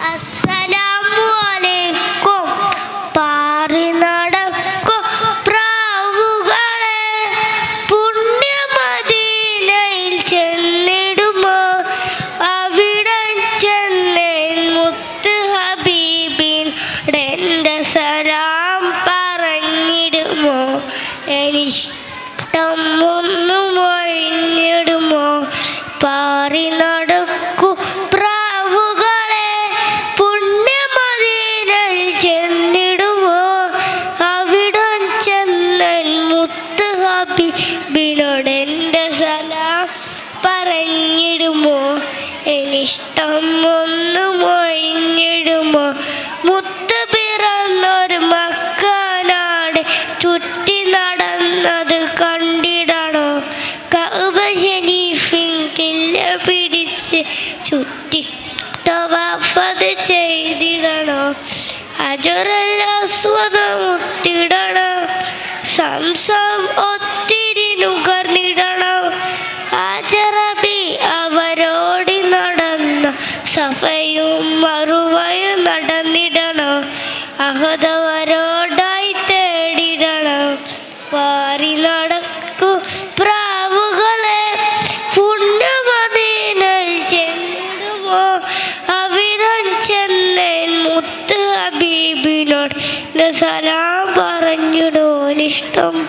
അസ്സലാമു അലൈക്കും. പാറി നടക്കും പ്രാവുകളെ. അവിടെ സലാം പറഞ്ഞിടുമോ? എനിഷ്ടം ഒന്നും ഒഴിഞ്ഞിടുമോ? പാറി ഹബീബിനോട് എന്റെ സലാം പറഞ്ഞിടുമോ? എനിഷ്ടം ഒന്നും ഒഴിഞ്ഞിടുമോ? മുത്ത് പിറന്നൊരു മക്കാനാട് ചുറ്റി നടന്നത് കണ്ടിടണോ? കഅബ ശരീഫിൻ കില്ല പിടിച്ച് ചുറ്റി തവാഫത് ചെയ്തിടണോ? അജറസ്വതമുട്ടിടണം സംസം അഹതവരോടായി തേടിടണം. പാറി നടക്കു പ്രാവുകളെ. പുണ്യമദീനയിൽ ചെല്ലുമോ? അവിടം ചെന്നേൻ മുത്ത് ഹബീബിനോട്. എന്റെ സലാം പറഞ്ഞിടോ ഇഷ്ടം